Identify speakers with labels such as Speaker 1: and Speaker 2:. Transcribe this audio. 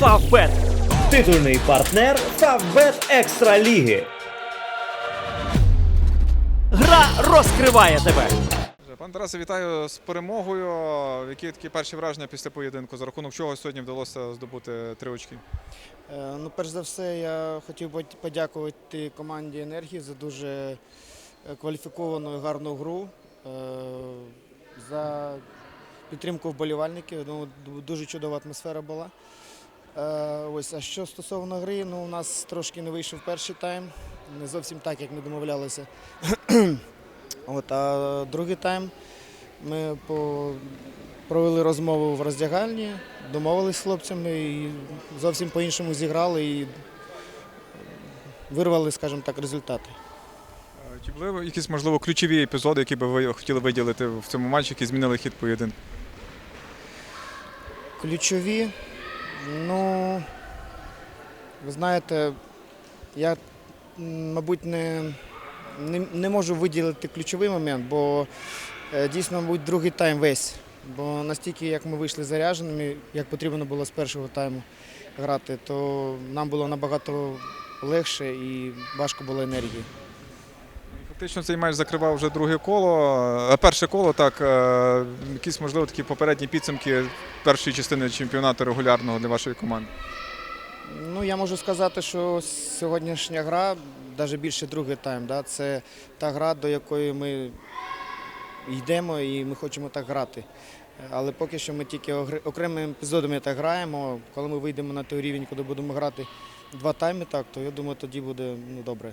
Speaker 1: Фавбет. Титульний партнер Фавбет Екстра Ліги. Гра розкриває тебе.
Speaker 2: Пан Тарасе, вітаю з перемогою. Які такі перші враження після поєдинку? За рахунок чого сьогодні вдалося здобути три очки?
Speaker 3: Е, Ну, перш за все, я хотів би подякувати команді енергії за дуже е, кваліфіковану і гарну гру, е, за підтримку вболівальників. Ну, дуже чудова атмосфера була. Е, Ось, а що стосовно гри, ну, у нас трошки не вийшов перший тайм, не зовсім так, як ми домовлялися. От, а другий тайм ми по... провели розмову в роздягальні, домовились з хлопцями і зовсім по-іншому зіграли і вирвали, скажімо так, результати.
Speaker 2: Чи були якісь можливо ключові епізоди, які би ви хотіли виділити в цьому матчі, які змінили хід поєдинку?
Speaker 3: Ключові, ну, ви знаєте, я, мабуть, не, не, не можу виділити ключовий момент, бо е, дійсно, мабуть, другий тайм весь. Бо настільки, як ми вийшли зарядженими, як потрібно було з першого тайму грати, то нам було набагато легше і важко було енергії.
Speaker 2: Фактично цей матч закривав вже друге коло, е, перше коло, так. е, Якісь можливо такі попередні підсумки першої частини чемпіонату регулярного для вашої команди.
Speaker 3: Ну, я можу сказати, що сьогоднішня гра, навіть більше другий тайм, да, це та гра, до якої ми йдемо і ми хочемо так грати. Але поки що ми тільки окремими епізодами так граємо. Коли ми вийдемо на той рівень, коли будемо грати два тайми, так, то я думаю, тоді буде ну, добре.